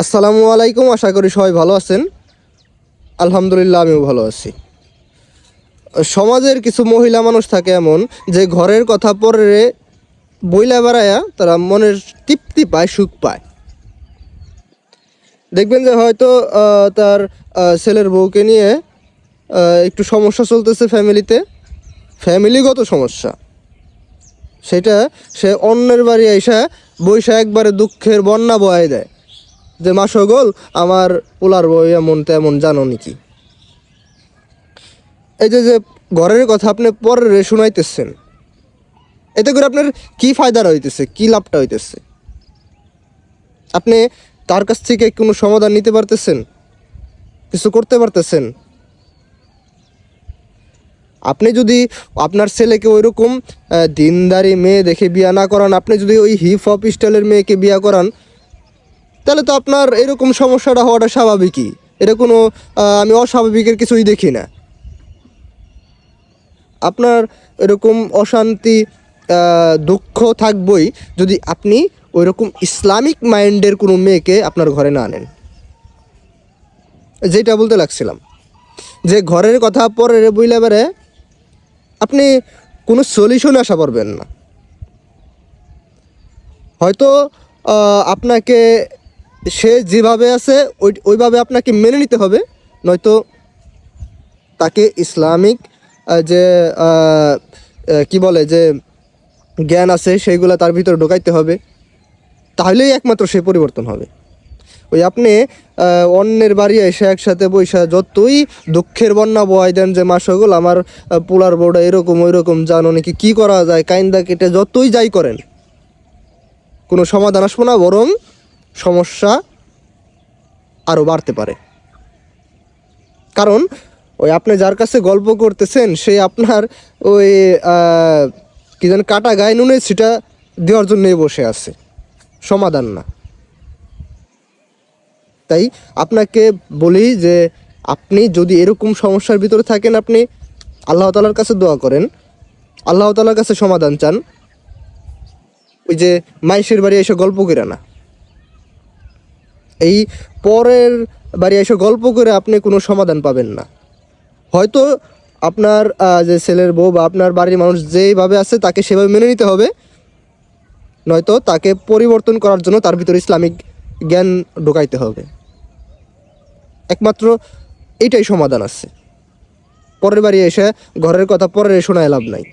আসসালামু আলাইকুম, আশা করি সবাই ভালো আছেন। আলহামদুলিল্লাহ, আমিও ভালো আছি। সমাজের কিছু মহিলা মানুষ থাকে এমন যে ঘরের কথা পরে বইলা বেড়ায়া তারা মনের তৃপ্তি পায়, সুখ পায়। দেখবেন যে হয়তো তার ছেলের বউকে নিয়ে একটু সমস্যা চলতেছে ফ্যামিলিতে। ফ্যামিলিগত সমস্যা। সেটা সে অন্যের বাড়ি এসে বৈশা একবারে দুঃখের বন্যা বয়ে দেয়। যে মাসগোল আমার পোলার বই এমন তেমন জানো নাকি এই যে যে ঘরের কথা আপনি পরে শুনাইতেছেন এতে করে আপনার কি ফায়দা হইতেছে কি লাভটা হইতেছে? আপনি তার কাছ থেকে কোনো সমাধান নিতে পারতেছেন? কিছু করতে পারতেছেন? আপনি যদি আপনার ছেলেকে ওইরকম আহ, দিনদারি মেয়ে দেখে বিয়া না করান আপনি যদি ওই হিপ হপ স্টাইলের মেয়েকে বিয়া করান তাহলে তো আপনার এরকম সমস্যাটা হওয়াটা স্বাভাবিকই। এটা কোনো আমি অস্বাভাবিকের কিছুই দেখি না। আপনার এরকম অশান্তি দুঃখ থাকবই যদি আপনি ওইরকম ইসলামিক মাইন্ডের কোনো মেয়েকে আপনার ঘরে না আনেন। যেটা বলতে লাগছিলাম। যে ঘরের কথা পরে বইলে বেড়ে আপনি কোনো সলিউশনে আশা পারবেন না। হয়তো আপনাকে সে যেভাবে আছে, ওই, ওইভাবে আপনাকে মেনে নিতে হবে। নয়তো তাকে ইসলামিক যে কি বলে, যে জ্ঞান আছে, সেইগুলো তার ভিতরে ঢোকাইতে হবে। তাহলেই একমাত্র সে পরিবর্তন হবে। ওই আপনি অন্যের বাড়ি এসে একসাথে বৈশা যতই দুঃখের বন্যা বয় দেন যে মাসগুলো আমার পোলার বোর্ডে এরকম, ওইরকম, জানো নাকি, কী করা যায়? কাইন্দা কেটে যতই যাই করেন, কোনো সমাধান আসব না, বরং সমস্যা আরও বাড়তে পারে। কারণ ওই আপনি যার কাছে গল্প করতেছেন, সে আপনার ওই কি যেন কাটা গায়ে নুনে সেটা দেওয়ার জন্যই বসে আছে। সমাধান না। তাই আপনাকে বলি যে, আপনি যদি এরকম সমস্যার ভিতরে থাকেন, আপনি আল্লাহ তালার কাছে দোয়া করেন। আল্লাহ তালার কাছে সমাধান চান। ওই যে মাইশের বাড়ি এসে গল্প করে না। এই পরের বাড়ি এসে গল্প করে আপনি কোনো সমাধান পাবেন না। হয়তো আপনার যে ছেলের বউ বা আপনার বাড়ির মানুষ যেইভাবে আছে তাকে সেভাবে মেনে নিতে হবে। নয়তো তাকে পরিবর্তন করার জন্য তার ভিতরে ইসলামিক জ্ঞান ঢোকাইতে হবে। একমাত্র এইটাই সমাধান আছে। পরের বাড়ি এসে ঘরের কথা পরের শোনায় লাভ নাই।